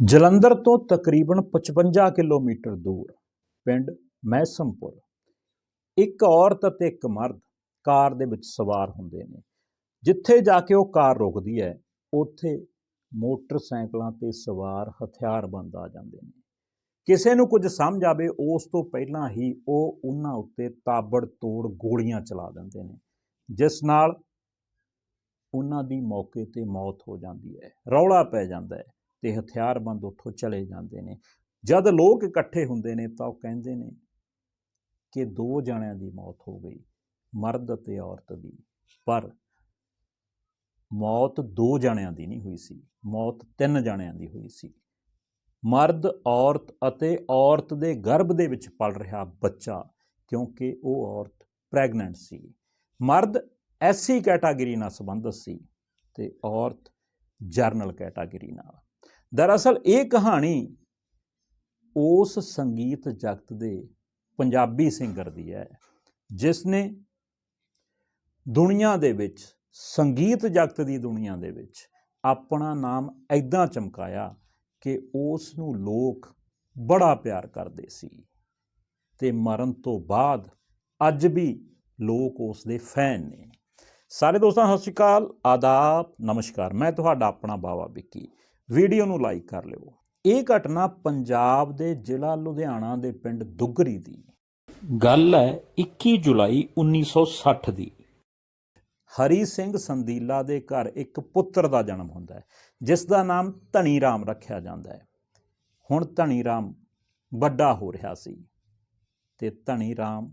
ਜਲੰਧਰ ਤੋਂ ਤਕਰੀਬਨ 55 ਕਿਲੋਮੀਟਰ ਦੂਰ, ਪਿੰਡ ਮਹਿਸਮਪੁਰ ਇੱਕ ਔਰਤ ਅਤੇ ਇੱਕ ਮਰਦ ਕਾਰ ਦੇ ਵਿੱਚ ਸਵਾਰ ਹੁੰਦੇ ਨੇ। ਜਿੱਥੇ ਜਾ ਕੇ ਉਹ ਕਾਰ ਰੁਕਦੀ ਹੈ, ਉੱਥੇ ਮੋਟਰਸਾਈਕਲਾਂ ਤੇ ਸਵਾਰ ਹਥਿਆਰਬੰਦ ਆ ਜਾਂਦੇ ਨੇ। ਕਿਸੇ ਨੂੰ ਕੁਝ ਸਮਝ ਆਵੇ, ਉਸ ਤੋਂ ਪਹਿਲਾਂ ਹੀ ਉਹ ਉਹਨਾਂ ਉੱਤੇ ਤਾਬੜ ਤੋੜ ਗੋਲੀਆਂ ਚਲਾ ਦਿੰਦੇ ਨੇ, ਜਿਸ ਨਾਲ ਉਹਨਾਂ ਦੀ ਮੌਕੇ ਤੇ ਮੌਤ ਹੋ ਜਾਂਦੀ ਹੈ, ਰੌਲਾ ਪੈ ਜਾਂਦਾ ਹੈ। ਤੇ ਹਥਿਆਰਬੰਦ ਉੱਥੋਂ ਚਲੇ ਜਾਂਦੇ ਨੇ। ਜਦ ਲੋਕ ਇਕੱਠੇ ਹੁੰਦੇ ਨੇ ਤਾਂ ਉਹ ਕਹਿੰਦੇ ਨੇ ਕਿ ਦੋ ਜਣਿਆਂ ਦੀ ਮੌਤ ਹੋ ਗਈ, ਮਰਦ ਅਤੇ ਔਰਤ ਦੀ। ਪਰ ਮੌਤ ਦੋ ਜਣਿਆਂ ਦੀ ਨਹੀਂ ਹੋਈ ਸੀ, ਮੌਤ ਤਿੰਨ ਜਣਿਆਂ ਦੀ ਹੋਈ ਸੀ। ਮਰਦ, ਔਰਤ ਅਤੇ ਔਰਤ ਦੇ ਗਰਭ ਦੇ ਵਿੱਚ ਪਲ ਰਿਹਾ ਬੱਚਾ, ਕਿਉਂਕਿ ਉਹ ਔਰਤ ਪ੍ਰੈਗਨੈਂਟ ਸੀ। ਮਰਦ ਐਸੀ ਕੈਟਾਗਰੀ ਨਾਲ ਸੰਬੰਧਿਤ ਸੀ ਤੇ ਔਰਤ ਜਰਨਲ ਕੈਟਾਗਰੀ ਨਾਲ। ਦਰਅਸਲ ਇਹ ਕਹਾਣੀ ਉਸ ਸੰਗੀਤ ਜਗਤ ਦੇ ਪੰਜਾਬੀ ਸਿੰਗਰ ਦੀ ਹੈ, ਜਿਸ ਨੇ ਦੁਨੀਆ ਦੇ ਵਿੱਚ, ਸੰਗੀਤ ਜਗਤ ਦੀ ਦੁਨੀਆ ਦੇ ਵਿੱਚ ਆਪਣਾ ਨਾਮ ਐਦਾਂ ਚਮਕਾਇਆ ਕਿ ਉਸ ਨੂੰ ਲੋਕ ਬੜਾ ਪਿਆਰ ਕਰਦੇ ਸੀ ਤੇ ਮਰਨ ਤੋਂ ਬਾਅਦ ਅੱਜ ਵੀ ਲੋਕ ਉਸ ਦੇ ਫੈਨ ਨੇ। ਸਾਰੇ ਦੋਸਤਾਂ ਸਤਿ ਸ਼੍ਰੀ ਅਕਾਲ। ਆਦਾਬ ਨਮਸਕਾਰ। ਮੈਂ ਤੁਹਾਡਾ ਆਪਣਾ ਬਾਵਾ ਵਿੱਕੀ। ਵੀਡੀਓ ਨੂੰ ਲਾਈਕ ਕਰ ਲਿਓ। ਇਹ ਘਟਨਾ ਪੰਜਾਬ ਦੇ ਜ਼ਿਲ੍ਹਾ ਲੁਧਿਆਣਾ ਦੇ ਪਿੰਡ ਦੁੱਗਰੀ ਦੀ। ਗੱਲ ਹੈ 21 ਜੁਲਾਈ 1960 ਦੀ। ਹਰੀ ਸਿੰਘ ਸੰਦੀਲਾ ਦੇ ਘਰ ਇੱਕ ਪੁੱਤਰ ਦਾ ਜਨਮ ਹੁੰਦਾ ਹੈ ਜਿਸ ਦਾ ਨਾਮ ਧਨੀ ਰਾਮ ਰੱਖਿਆ ਜਾਂਦਾ ਹੈ। ਹੁਣ ਧਨੀ ਰਾਮ ਵੱਡਾ ਹੋ ਰਿਹਾ ਸੀ ਤੇ ਧਨੀ ਰਾਮ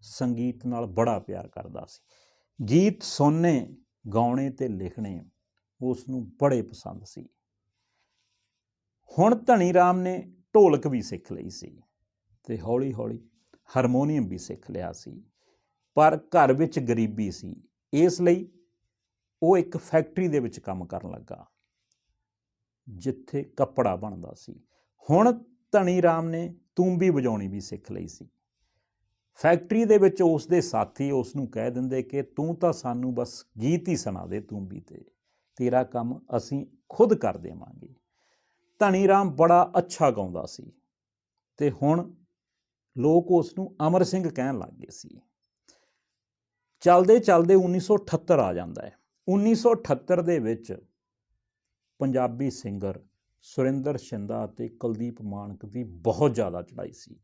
ਸੰਗੀਤ ਨਾਲ ਬੜਾ ਪਿਆਰ ਕਰਦਾ ਸੀ। ਗੀਤ ਸੁਣਨੇ, ਗਾਉਣੇ ਤੇ ਲਿਖਣੇ ਉਸ ਨੂੰ ਬੜੇ ਪਸੰਦ ਸੀ। ਹੁਣ ਧਨੀ ਰਾਮ ਨੇ ਢੋਲਕ ਵੀ ਸਿੱਖ ਲਈ ਸੀ ਤੇ ਹੌਲੀ-ਹੌਲੀ ਹਾਰਮੋਨੀਅਮ ਵੀ ਸਿੱਖ ਲਿਆ ਸੀ। ਪਰ ਘਰ ਵਿੱਚ ਗਰੀਬੀ ਸੀ, ਇਸ ਲਈ ਉਹ ਇੱਕ ਫੈਕਟਰੀ ਦੇ ਵਿੱਚ ਕੰਮ ਕਰਨ ਲੱਗਾ, ਜਿੱਥੇ ਕੱਪੜਾ ਬਣਦਾ ਸੀ। ਹੁਣ ਧਨੀ ਰਾਮ ਨੇ ਤੂੰਬੀ ਵਜਾਉਣੀ ਵੀ ਸਿੱਖ ਲਈ ਸੀ। ਫੈਕਟਰੀ ਦੇ ਵਿੱਚ ਉਸ ਦੇ ਸਾਥੀ ਉਸ ਨੂੰ ਕਹਿ ਦਿੰਦੇ ਕਿ ਤੂੰ ਤਾਂ ਸਾਨੂੰ ਬਸ ਗੀਤ ਹੀ ਸੁਣਾ ਦੇ, ਤੂੰ ਵੀ ਤੇ। ਤੇਰਾ ਕੰਮ ਅਸੀਂ ਖੁਦ ਕਰ ਦੇਵਾਂਗੇ। ਧਨੀ ਰਾਮ ਬੜਾ ਅੱਛਾ ਗਾਉਂਦਾ ਸੀ ਤੇ ਹੁਣ ਲੋਕ ਉਸ ਨੂੰ ਅਮਰ ਸਿੰਘ ਕਹਿਣ ਲੱਗ ਗਏ ਸੀ। ਚਲਦੇ ਚਲਦੇ 1978 ਆ ਜਾਂਦਾ ਹੈ। 1978 ਦੇ ਵਿੱਚ ਪੰਜਾਬੀ ਸਿੰਗਰ ਸੁਰਿੰਦਰ ਸ਼ਿੰਦਾ ਅਤੇ ਕੁਲਦੀਪ ਮਾਨਕ ਦੀ ਬਹੁਤ ਜ਼ਿਆਦਾ ਚੜ੍ਹਾਈ ਸੀ।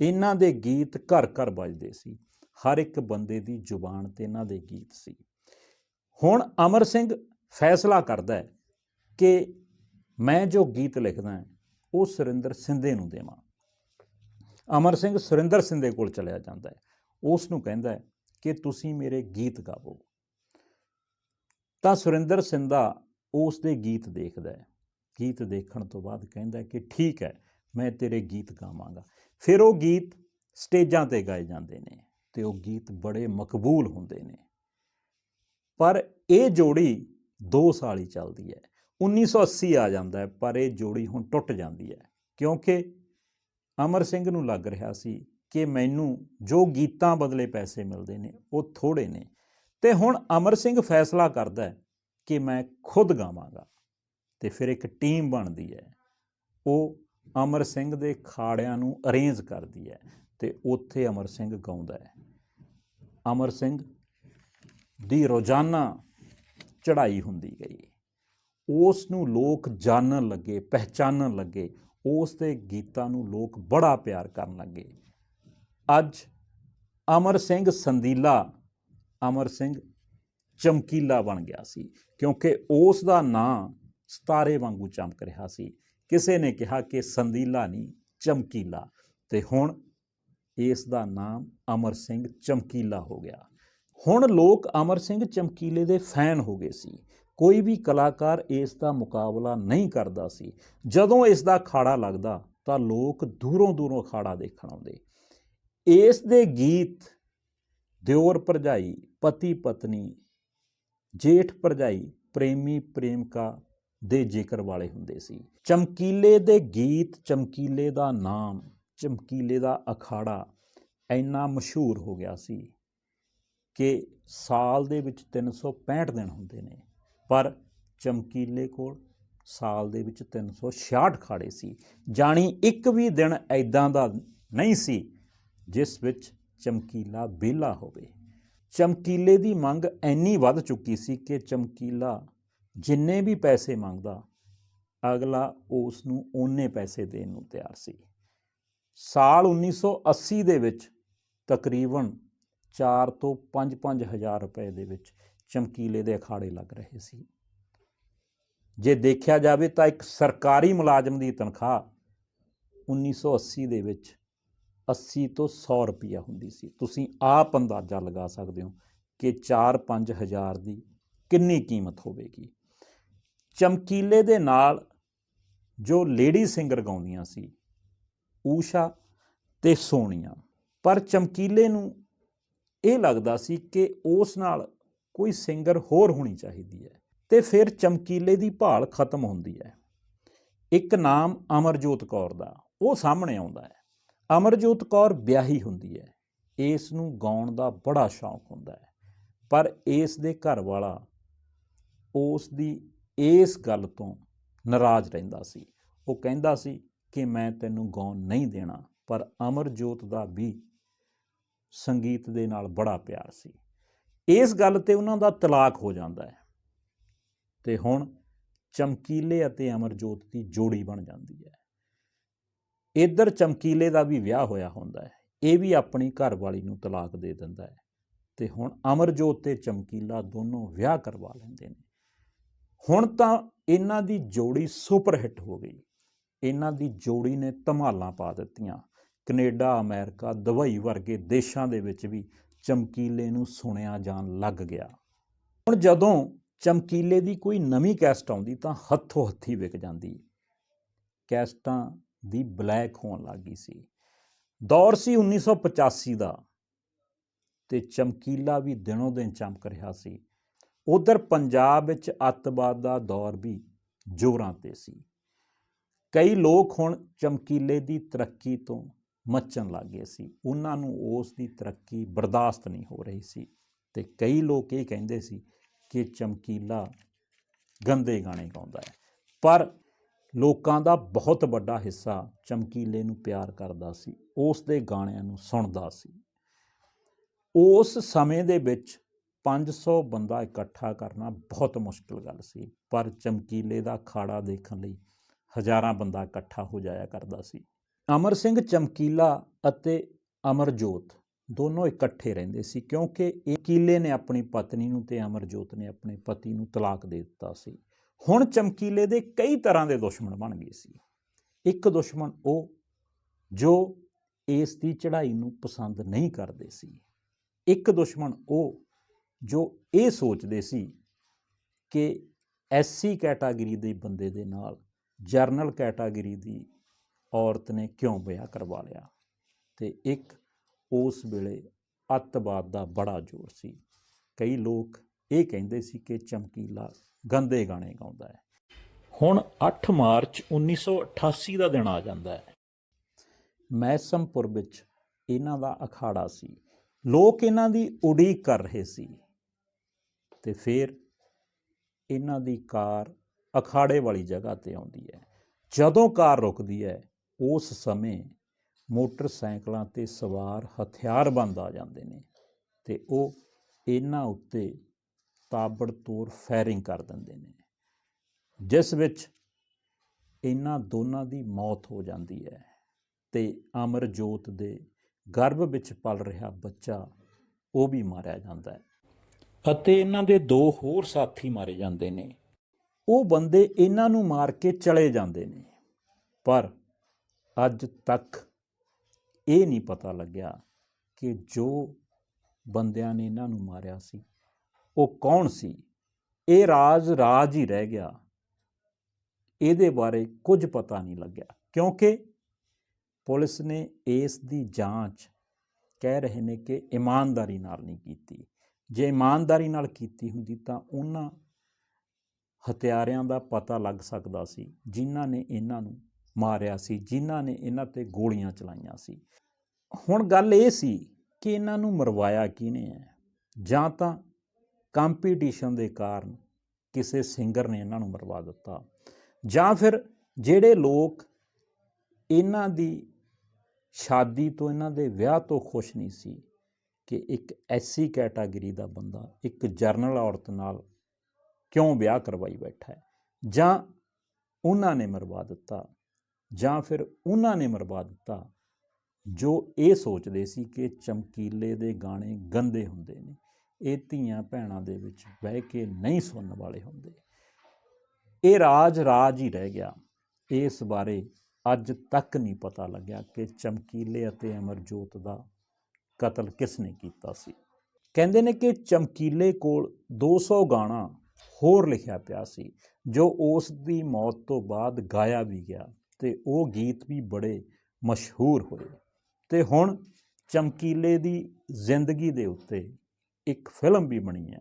ਇਹਨਾਂ ਦੇ ਗੀਤ ਘਰ ਘਰ ਵੱਜਦੇ ਸੀ। ਹਰ ਇੱਕ ਬੰਦੇ ਦੀ ਜ਼ੁਬਾਨ ਤੇ ਇਹਨਾਂ ਦੇ ਗੀਤ ਸੀ। ਹੁਣ ਅਮਰ ਸਿੰਘ ਫੈਸਲਾ ਕਰਦਾ ਹੈ ਕਿ ਮੈਂ ਜੋ ਗੀਤ ਲਿਖਦਾ ਉਹ ਸੁਰਿੰਦਰ ਸਿੰਧੇ ਨੂੰ ਦੇਵਾਂ। ਅਮਰ ਸਿੰਘ ਸੁਰਿੰਦਰ ਸਿੰਧੇ ਕੋਲ ਚਲਿਆ ਜਾਂਦਾ ਹੈ। ਉਸ ਨੂੰ ਕਹਿੰਦਾ ਕਿ ਤੁਸੀਂ ਮੇਰੇ ਗੀਤ ਗਾਵੋ। ਤਾਂ ਸੁਰਿੰਦਰ ਸਿੰਧਾ ਉਸ ਦੇ ਗੀਤ ਦੇਖਦਾ ਹੈ। ਗੀਤ ਦੇਖਣ ਤੋਂ ਬਾਅਦ ਕਹਿੰਦਾ ਕਿ ਠੀਕ ਹੈ, ਮੈਂ ਤੇਰੇ ਗੀਤ ਗਾਵਾਂਗਾ। ਫਿਰ ਉਹ ਗੀਤ ਸਟੇਜਾਂ ਤੇ ਗਾਏ ਜਾਂਦੇ ਨੇ ਤੇ ਉਹ ਗੀਤ ਬੜੇ ਮਕਬੂਲ ਹੁੰਦੇ ਨੇ। ਪਰ ਇਹ ਜੋੜੀ 2 ਸਾਲ ਹੀ ਚੱਲਦੀ ਹੈ। 1980 ਆ ਜਾਂਦਾ ਹੈ, ਪਰ ਇਹ ਜੋੜੀ ਹੁਣ ਟੁੱਟ ਜਾਂਦੀ ਹੈ। ਕਿਉਂਕਿ ਅਮਰ ਸਿੰਘ ਨੂੰ ਲੱਗ ਰਿਹਾ ਸੀ ਕਿ ਮੈਨੂੰ ਜੋ ਗੀਤਾਂ ਬਦਲੇ ਪੈਸੇ ਮਿਲਦੇ ਨੇ, ਉਹ ਥੋੜੇ ਨੇ। ਤੇ ਹੁਣ ਅਮਰ ਸਿੰਘ ਫੈਸਲਾ ਕਰਦਾ ਹੈ ਕਿ ਮੈਂ ਖੁਦ ਗਾਵਾਂਗਾ। ਤੇ ਫਿਰ ਇੱਕ ਟੀਮ ਬਣਦੀ ਹੈ। ਉਹ ਅਮਰ ਸਿੰਘ ਦੇ ਖਾੜਿਆਂ ਨੂੰ ਅਰੇਂਜ ਕਰਦੀ ਹੈ ਤੇ ਉੱਥੇ ਅਮਰ ਸਿੰਘ ਗਾਉਂਦਾ ਹੈ। ਅਮਰ ਸਿੰਘ ਦੀ ਰੋਜ਼ਾਨਾ ਚੜ੍ਹਾਈ ਹੁੰਦੀ ਗਈ। ਉਸ ਨੂੰ ਲੋਕ ਜਾਣਨ ਲੱਗੇ, ਪਹਿਚਾਨਣ ਲੱਗੇ, ਉਸ ਦੇ ਗੀਤਾਂ ਨੂੰ ਲੋਕ ਬੜਾ ਪਿਆਰ ਕਰਨ ਲੱਗੇ। ਅੱਜ ਅਮਰ ਸਿੰਘ ਸੰਦੀਲਾ, ਅਮਰ ਸਿੰਘ ਚਮਕੀਲਾ ਬਣ ਗਿਆ ਸੀ ਕਿਉਂਕਿ ਉਸ ਦਾ ਨਾਂ ਸਤਾਰੇ ਵਾਂਗੂ ਚਮਕ ਰਿਹਾ ਸੀ। ਕਿਸੇ ਨੇ ਕਿਹਾ ਕਿ ਸੰਦੀਲਾ ਨਹੀਂ ਚਮਕੀਲਾ। ਤੇ ਹੁਣ ਇਸ ਦਾ ਨਾਮ ਅਮਰ ਸਿੰਘ ਚਮਕੀਲਾ ਹੋ ਗਿਆ। ਹੁਣ ਲੋਕ ਅਮਰ ਸਿੰਘ ਚਮਕੀਲੇ ਦੇ ਫੈਨ ਹੋ ਗਏ ਸੀ। ਕੋਈ ਵੀ ਕਲਾਕਾਰ ਇਸ ਦਾ ਮੁਕਾਬਲਾ ਨਹੀਂ ਕਰਦਾ ਸੀ। ਜਦੋਂ ਇਸ ਦਾ ਅਖਾੜਾ ਲੱਗਦਾ, ਤਾਂ ਲੋਕ ਦੂਰੋਂ ਦੂਰੋਂ ਅਖਾੜਾ ਦੇਖਣ ਆਉਂਦੇ। ਇਸ ਦੇ ਗੀਤ ਦਿਓਰ ਭਰਜਾਈ, ਪਤੀ ਪਤਨੀ, ਜੇਠ ਭਰਜਾਈ, ਪ੍ਰੇਮੀ ਪ੍ਰੇਮਿਕਾ ਦੇ ਜ਼ਿਕਰ ਵਾਲੇ ਹੁੰਦੇ ਸੀ। ਚਮਕੀਲੇ ਦੇ ਗੀਤ, ਚਮਕੀਲੇ ਦਾ ਨਾਮ, ਚਮਕੀਲੇ ਦਾ ਅਖਾੜਾ ਇੰਨਾ ਮਸ਼ਹੂਰ ਹੋ ਗਿਆ ਸੀ ਕਿ ਸਾਲ ਦੇ ਵਿੱਚ 365 ਦਿਨ ਹੁੰਦੇ ਨੇ। ਪਰ ਚਮਕੀਲੇ ਕੋਲ ਸਾਲ ਦੇ ਵਿੱਚ 366 ਅਖਾੜੇ ਸੀ। ਜਾਣੀ ਇੱਕ ਵੀ ਦਿਨ ਐਦਾਂ ਦਾ ਨਹੀਂ ਸੀ ਜਿਸ ਵਿੱਚ ਚਮਕੀਲਾ ਵਿਹਲਾ ਹੋਵੇ। ਚਮਕੀਲੇ ਦੀ ਮੰਗ ਇੰਨੀ ਵੱਧ ਚੁੱਕੀ ਸੀ ਕਿ ਚਮਕੀਲਾ ਜਿੰਨੇ ਵੀ ਪੈਸੇ ਮੰਗਦਾ, ਅਗਲਾ ਉਸ ਨੂੰ ਓਨੇ ਪੈਸੇ ਦੇਣ ਨੂੰ ਤਿਆਰ ਸੀ। ਸਾਲ 1980 ਦੇ ਵਿੱਚ ਤਕਰੀਬਨ 4 ਤੋਂ 5-5 ਹਜ਼ਾਰ ਰੁਪਏ ਦੇ ਵਿੱਚ ਚਮਕੀਲੇ ਦੇ ਅਖਾੜੇ ਲੱਗ ਰਹੇ ਸੀ। ਜੇ ਦੇਖਿਆ ਜਾਵੇ ਤਾਂ ਇੱਕ ਸਰਕਾਰੀ ਮੁਲਾਜ਼ਮ ਦੀ ਤਨਖਾਹ 1980 ਦੇ ਵਿੱਚ 80 ਤੋਂ 100 ਰੁਪਈਆ ਹੁੰਦੀ ਸੀ। ਤੁਸੀਂ ਆਪ ਅੰਦਾਜ਼ਾ ਲਗਾ ਸਕਦੇ ਹੋ ਕਿ 4-5 ਹਜ਼ਾਰ ਦੀ ਕਿੰਨੀ ਕੀਮਤ ਹੋਵੇਗੀ। ਚਮਕੀਲੇ ਦੇ ਨਾਲ ਜੋ ਲੇਡੀ ਸਿੰਗਰ ਗਾਉਂਦੀਆਂ ਸੀ, ਊਸ਼ਾ ਤੇ ਸੋਨੀਆ। ਪਰ ਚਮਕੀਲੇ ਨੂੰ ਇਹ ਲੱਗਦਾ ਸੀ ਕਿ ਉਸ ਨਾਲ ਕੋਈ ਸਿੰਗਰ ਹੋਰ ਹੋਣੀ ਚਾਹੀਦੀ ਹੈ ਤੇ ਫਿਰ ਚਮਕੀਲੇ ਦੀ ਭਾਲ ਖਤਮ ਹੁੰਦੀ ਹੈ। ਇੱਕ ਨਾਮ ਅਮਰਜੋਤ ਕੌਰ ਦਾ, ਉਹ ਸਾਹਮਣੇ ਆਉਂਦਾ ਹੈ। ਅਮਰਜੋਤ ਕੌਰ ਵਿਆਹੀ ਹੁੰਦੀ ਹੈ। ਇਸ ਨੂੰ ਗਾਉਣ ਦਾ ਬੜਾ ਸ਼ੌਂਕ ਹੁੰਦਾ ਹੈ। ਪਰ ਇਸ ਦੇ ਘਰ ਵਾਲਾ ਉਸ ਦੀ ਇਸ ਗੱਲ ਤੋਂ ਨਾਰਾਜ਼ ਰਹਿੰਦਾ ਸੀ। ਉਹ ਕਹਿੰਦਾ ਸੀ ਕਿ ਮੈਂ ਤੈਨੂੰ ਗਾਉਣ ਨਹੀਂ ਦੇਣਾ, ਪਰ ਅਮਰਜੋਤ ਦਾ ਵੀ ਸੰਗੀਤ ਦੇ ਨਾਲ ਬੜਾ ਪਿਆਰ ਸੀ। ਇਸ ਗੱਲ ਤੇ ਉਹਨਾਂ ਦਾ ਤਲਾਕ ਹੋ ਜਾਂਦਾ ਹੈ ਤੇ ਹੁਣ ਚਮਕੀਲੇ ਅਤੇ ਅਮਰਜੋਤ ਦੀ ਜੋੜੀ ਬਣ ਜਾਂਦੀ ਹੈ। ਇੱਧਰ ਚਮਕੀਲੇ ਦਾ ਵੀ ਵਿਆਹ ਹੋਇਆ ਹੁੰਦਾ ਹੈ, ਇਹ ਵੀ ਆਪਣੀ ਘਰਵਾਲੀ ਨੂੰ ਤਲਾਕ ਦੇ ਦਿੰਦਾ ਹੈ ਤੇ ਹੁਣ ਅਮਰਜੋਤ ਤੇ ਚਮਕੀਲਾ ਦੋਨੋਂ ਵਿਆਹ ਕਰਵਾ ਲੈਂਦੇ ਨੇ। ਹੁਣ ਤਾਂ ਇਹਨਾਂ ਦੀ ਜੋੜੀ ਸੁਪਰ ਹਿੱਟ ਹੋ ਗਈ। ਇਹਨਾਂ ਦੀ ਜੋੜੀ ਨੇ ਧਮਾਲਾਂ ਪਾ ਦਿੱਤੀਆਂ। ਕੈਨੇਡਾ, ਅਮਰੀਕਾ, ਦੁਬਈ ਵਰਗੇ ਦੇਸ਼ਾਂ ਦੇ ਵਿੱਚ ਵੀ ਚਮਕੀਲੇ ਨੂੰ ਸੁਣਿਆ ਜਾਣ ਲੱਗ ਗਿਆ। ਹੁਣ ਜਦੋਂ ਚਮਕੀਲੇ ਦੀ ਕੋਈ ਨਵੀਂ ਕੈਸਟ ਆਉਂਦੀ ਤਾਂ ਹੱਥੋਂ ਹੱਥੀ ਵਿਕ ਜਾਂਦੀ। ਕੈਸਟਾਂ ਦੀ ਬਲੈਕ ਹੋਣ ਲੱਗੀ ਸੀ। ਦੌਰ ਸੀ 1985 ਦਾ ਤੇ ਚਮਕੀਲਾ ਵੀ ਦਿਨੋਂ ਦਿਨ ਚਮਕ ਰਿਹਾ ਸੀ। ਉਧਰ ਪੰਜਾਬ ਵਿੱਚ ਅੱਤਵਾਦ ਦਾ ਦੌਰ ਵੀ ਜ਼ੋਰਾਂ ਤੇ ਸੀ। ਕਈ ਲੋਕ ਹੁਣ ਚਮਕੀਲੇ ਦੀ ਤਰੱਕੀ ਤੋਂ ਮੱਚਣ ਲੱਗ ਗਏ ਸੀ। ਉਹਨਾਂ ਨੂੰ ਉਸ ਦੀ ਤਰੱਕੀ ਬਰਦਾਸ਼ਤ ਨਹੀਂ ਹੋ ਰਹੀ ਸੀ ਤੇ ਕਈ ਲੋਕ ਇਹ ਕਹਿੰਦੇ ਸੀ ਕਿ ਚਮਕੀਲਾ ਗੰਦੇ ਗਾਣੇ ਗਾਉਂਦਾ ਹੈ। ਪਰ ਲੋਕਾਂ ਦਾ ਬਹੁਤ ਵੱਡਾ ਹਿੱਸਾ ਚਮਕੀਲੇ ਨੂੰ ਪਿਆਰ ਕਰਦਾ ਸੀ, ਉਸ ਦੇ ਗਾਣਿਆਂ ਨੂੰ ਸੁਣਦਾ ਸੀ। ਉਸ ਸਮੇਂ ਦੇ ਵਿੱਚ 500 ਬੰਦਾ ਇਕੱਠਾ ਕਰਨਾ ਬਹੁਤ ਮੁਸ਼ਕਲ ਗੱਲ ਸੀ, ਪਰ ਚਮਕੀਲੇ ਦਾ ਖਾੜਾ ਦੇਖਣ ਲਈ ਹਜ਼ਾਰਾਂ ਬੰਦਾ ਇਕੱਠਾ ਹੋ ਜਾਇਆ ਕਰਦਾ ਸੀ। ਅਮਰ ਸਿੰਘ ਚਮਕੀਲਾ ਅਤੇ ਅਮਰਜੋਤ ਦੋਨੋਂ ਇਕੱਠੇ ਰਹਿੰਦੇ ਸੀ ਕਿਉਂਕਿ ਇਹ ਕੀਲੇ ਨੇ ਆਪਣੀ ਪਤਨੀ ਨੂੰ ਤੇ ਅਮਰਜੋਤ ਨੇ ਆਪਣੇ ਪਤੀ ਨੂੰ ਤਲਾਕ ਦੇ ਦਿੱਤਾ ਸੀ। ਹੁਣ ਚਮਕੀਲੇ ਦੇ ਕਈ ਤਰ੍ਹਾਂ ਦੇ ਦੁਸ਼ਮਣ ਬਣ ਗਏ ਸੀ। ਇੱਕ ਦੁਸ਼ਮਣ ਉਹ ਜੋ ਇਸ ਦੀ ਚੜ੍ਹਾਈ ਨੂੰ ਪਸੰਦ ਨਹੀਂ ਕਰਦੇ ਸੀ। ਇੱਕ ਦੁਸ਼ਮਣ ਉਹ ਜੋ ਇਹ ਸੋਚਦੇ ਸੀ ਕਿ ਐਸਸੀ ਕੈਟਾਗਰੀ ਦੇ ਬੰਦੇ ਦੇ ਨਾਲ ਜਰਨਲ ਕੈਟਾਗਰੀ ਦੀ ਔਰਤ ਨੇ ਕਿਉਂ ਵਿਆਹ ਕਰਵਾ ਲਿਆ? ਤੇ ਇੱਕ ਉਸ ਵੇਲੇ ਅੱਤਵਾਦ ਦਾ ਬੜਾ ਜ਼ੋਰ ਸੀ। ਕਈ ਲੋਕ ਇਹ ਕਹਿੰਦੇ ਸੀ ਕਿ ਚਮਕੀਲਾ ਗੰਦੇ ਗਾਣੇ ਗਾਉਂਦਾ ਹੈ। ਹੁਣ 8 ਮਾਰਚ 1988 ਦਾ ਦਿਨ ਆ ਜਾਂਦਾ ਹੈ। ਮੈਸਮਪੁਰ ਵਿੱਚ ਇਹਨਾਂ ਦਾ ਅਖਾੜਾ ਸੀ। ਲੋਕ ਇਹਨਾਂ ਦੀ ਉਡੀਕ ਕਰ ਰਹੇ ਸੀ। ਤੇ ਫਿਰ ਇਹਨਾਂ ਦੀ ਕਾਰ ਅਖਾੜੇ ਵਾਲੀ ਜਗ੍ਹਾ ਤੇ ਆਉਂਦੀ ਹੈ। ਜਦੋਂ ਕਾਰ ਰੁਕਦੀ ਹੈ, ਉਸ ਸਮੇਂ ਮੋਟਰਸਾਈਕਲਾਂ ਤੇ ਸਵਾਰ ਹਥਿਆਰਬੰਦ ਆ ਜਾਂਦੇ ਨੇ ਤੇ ਉਹ ਇਹਨਾਂ ਉੱਤੇ ਤਾਬੜਤੋੜ ਫਾਇਰਿੰਗ ਕਰ ਦਿੰਦੇ ਨੇ, ਜਿਸ ਵਿੱਚ ਇਹਨਾਂ ਦੋਨਾਂ ਦੀ ਮੌਤ ਹੋ ਜਾਂਦੀ ਹੈ ਤੇ ਅਮਰਜੋਤ ਦੇ ਗਰਭ ਵਿੱਚ ਪਲ ਰਿਹਾ ਬੱਚਾ ਉਹ ਵੀ ਮਾਰਿਆ ਜਾਂਦਾ ਹੈ। ਅਤੇ ਇਹਨਾਂ ਦੇ ਦੋ ਹੋਰ ਸਾਥੀ ਮਾਰੇ ਜਾਂਦੇ ਨੇ। ਉਹ ਬੰਦੇ ਇਹਨਾਂ ਨੂੰ ਮਾਰ ਕੇ ਚਲੇ ਜਾਂਦੇ ਨੇ। ਪਰ ਅੱਜ ਤੱਕ ਇਹ ਨਹੀਂ ਪਤਾ ਲੱਗਿਆ ਕਿ ਜੋ ਬੰਦਿਆਂ ਨੇ ਇਹਨਾਂ ਨੂੰ ਮਾਰਿਆ ਸੀ, ਉਹ ਕੌਣ ਸੀ? ਇਹ ਰਾਜ ਰਾਜ ਹੀ ਰਹਿ ਗਿਆ। ਇਹਦੇ ਬਾਰੇ ਕੁਝ ਪਤਾ ਨਹੀਂ ਲੱਗਿਆ, ਕਿਉਂਕਿ ਪੁਲਿਸ ਨੇ ਇਸ ਦੀ ਜਾਂਚ ਕਹਿ ਰਹੇ ਨੇ ਕਿ ਇਮਾਨਦਾਰੀ ਨਾਲ ਨਹੀਂ ਕੀਤੀ। ਜੇ ਇਮਾਨਦਾਰੀ ਨਾਲ ਕੀਤੀ ਹੁੰਦੀ ਤਾਂ ਉਹਨਾਂ ਹਥਿਆਰਿਆਂ ਦਾ ਪਤਾ ਲੱਗ ਸਕਦਾ ਸੀ, ਜਿਨ੍ਹਾਂ ਨੇ ਇਹਨਾਂ ਨੂੰ ਮਾਰਿਆ ਸੀ, ਜਿਨ੍ਹਾਂ ਨੇ ਇਹਨਾਂ ਤੇ ਗੋਲੀਆਂ ਚਲਾਈਆਂ ਸੀ। ਹੁਣ ਗੱਲ ਇਹ ਸੀ ਕਿ ਇਹਨਾਂ ਨੂੰ ਮਰਵਾਇਆ ਕਿਹਨੇ ਹੈ? ਜਾਂ ਤਾਂ ਕੰਪੀਟੀਸ਼ਨ ਦੇ ਕਾਰਨ ਕਿਸੇ ਸਿੰਗਰ ਨੇ ਇਹਨਾਂ ਨੂੰ ਮਰਵਾ ਦਿੱਤਾ, ਜਾਂ ਫਿਰ ਜਿਹੜੇ ਲੋਕ ਇਹਨਾਂ ਦੀ ਸ਼ਾਦੀ ਤੋਂ, ਇਹਨਾਂ ਦੇ ਵਿਆਹ ਤੋਂ ਖੁਸ਼ ਨਹੀਂ ਸੀ ਕਿ ਇੱਕ ਐਸੀ ਕੈਟਾਗਰੀ ਦਾ ਬੰਦਾ, ਇੱਕ ਜਰਨਲ ਔਰਤ ਨਾਲ ਕਿਉਂ ਵਿਆਹ ਕਰਵਾਈ ਬੈਠਾ ਹੈ? ਜਾਂ ਉਹਨਾਂ ਨੇ ਮਰਵਾ ਦਿੱਤਾ, ਜਾਂ ਫਿਰ ਉਹਨਾਂ ਨੇ ਮਰਵਾ ਦਿੱਤਾ, ਜੋ ਇਹ ਸੋਚਦੇ ਸੀ ਕਿ ਚਮਕੀਲੇ ਦੇ ਗਾਣੇ ਗੰਦੇ ਹੁੰਦੇ ਨੇ, ਇਹ ਧੀਆਂ ਭੈਣਾਂ ਦੇ ਵਿੱਚ ਬਹਿ ਕੇ ਨਹੀਂ ਸੁਣਨ ਵਾਲੇ ਹੁੰਦੇ। ਇਹ ਰਾਜ ਰਾਜ ਹੀ ਰਹਿ ਗਿਆ। ਇਸ ਬਾਰੇ ਅੱਜ ਤੱਕ ਨਹੀਂ ਪਤਾ ਲੱਗਿਆ ਕਿ ਚਮਕੀਲੇ ਅਤੇ ਅਮਰਜੋਤ ਦਾ ਕਤਲ ਕਿਸ ਨੇ ਕੀਤਾ ਸੀ? ਕਹਿੰਦੇ ਨੇ ਕਿ ਚਮਕੀਲੇ ਕੋਲ 200 ਗਾਣਾ ਹੋਰ ਲਿਖਿਆ ਪਿਆ ਸੀ, ਜੋ ਉਸ ਦੀ ਮੌਤ ਤੋਂ ਬਾਅਦ ਗਾਇਆ ਵੀ ਗਿਆ ਤੇ ਉਹ ਗੀਤ ਵੀ ਬੜੇ ਮਸ਼ਹੂਰ ਹੋਏ। ਤੇ ਹੁਣ ਚਮਕੀਲੇ ਦੀ ਜ਼ਿੰਦਗੀ ਦੇ ਉੱਤੇ ਇੱਕ ਫਿਲਮ ਵੀ ਬਣੀ ਹੈ,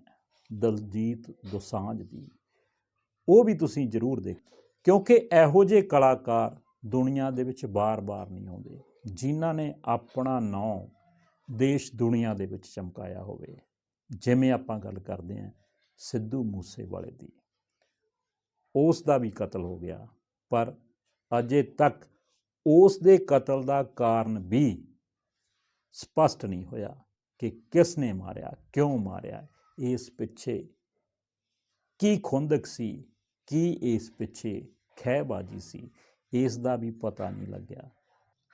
ਦਲਜੀਤ ਦੋਸਾਂਝ ਦੀ। ਉਹ ਵੀ ਤੁਸੀਂ ਜ਼ਰੂਰ ਦੇਖੋ, ਕਿਉਂਕਿ ਇਹੋ ਜਿਹੇ ਕਲਾਕਾਰ ਦੁਨੀਆ ਦੇ ਵਿੱਚ ਬਾਰ-ਬਾਰ ਨਹੀਂ ਆਉਂਦੇ, ਜਿਨ੍ਹਾਂ ਨੇ ਆਪਣਾ ਨਾਂ ਦੇਸ਼ ਦੁਨੀਆ ਦੇ ਵਿੱਚ ਚਮਕਾਇਆ ਹੋਵੇ। ਜਿਵੇਂ ਆਪਾਂ ਗੱਲ ਕਰਦੇ ਹਾਂ ਸਿੱਧੂ ਮੂਸੇਵਾਲੇ ਦੀ। ਉਸ ਦਾ ਵੀ ਕਤਲ ਹੋ ਗਿਆ, ਪਰ ਅਜੇ ਤੱਕ ਉਸ ਦੇ ਕਤਲ ਦਾ ਕਾਰਨ ਵੀ ਸਪਸ਼ਟ ਨਹੀਂ ਹੋਇਆ ਕਿ ਕਿਸ ਨੇ ਮਾਰਿਆ, ਕਿਉਂ ਮਾਰਿਆ, ਇਸ ਪਿੱਛੇ ਕੀ ਖੁੰਦਕ ਸੀ, ਕੀ ਇਸ ਪਿੱਛੇ ਖਹਿਬਾਜੀ ਸੀ, ਇਸ ਦਾ ਵੀ ਪਤਾ ਨਹੀਂ ਲੱਗਿਆ।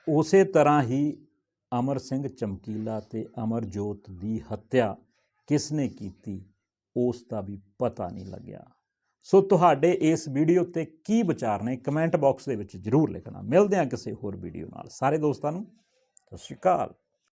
ਉਸੇ ਤਰ੍ਹਾਂ ਹੀ ਅਮਰ ਸਿੰਘ ਚਮਕੀਲਾ ਤੇ ਅਮਰਜੋਤ ਦੀ ਹੱਤਿਆ ਕਿਸ ਨੇ ਕੀਤੀ, ਉਸ ਦਾ ਵੀ ਪਤਾ ਨਹੀਂ ਲੱਗਿਆ। ਸੋ ਤੁਹਾਡੇ ਇਸ ਵੀਡੀਓ ਤੇ ਕੀ ਵਿਚਾਰ ਨੇ, ਕਮੈਂਟ ਬਾਕਸ ਦੇ ਵਿੱਚ ਜਰੂਰ ਲਿਖਣਾ। ਮਿਲਦੇ ਹਾਂ ਕਿਸੇ ਹੋਰ ਵੀਡੀਓ ਨਾਲ। ਸਾਰੇ ਦੋਸਤਾਂ ਨੂੰ, ਸਤਿ ਸ਼੍ਰੀ ਅਕਾਲ।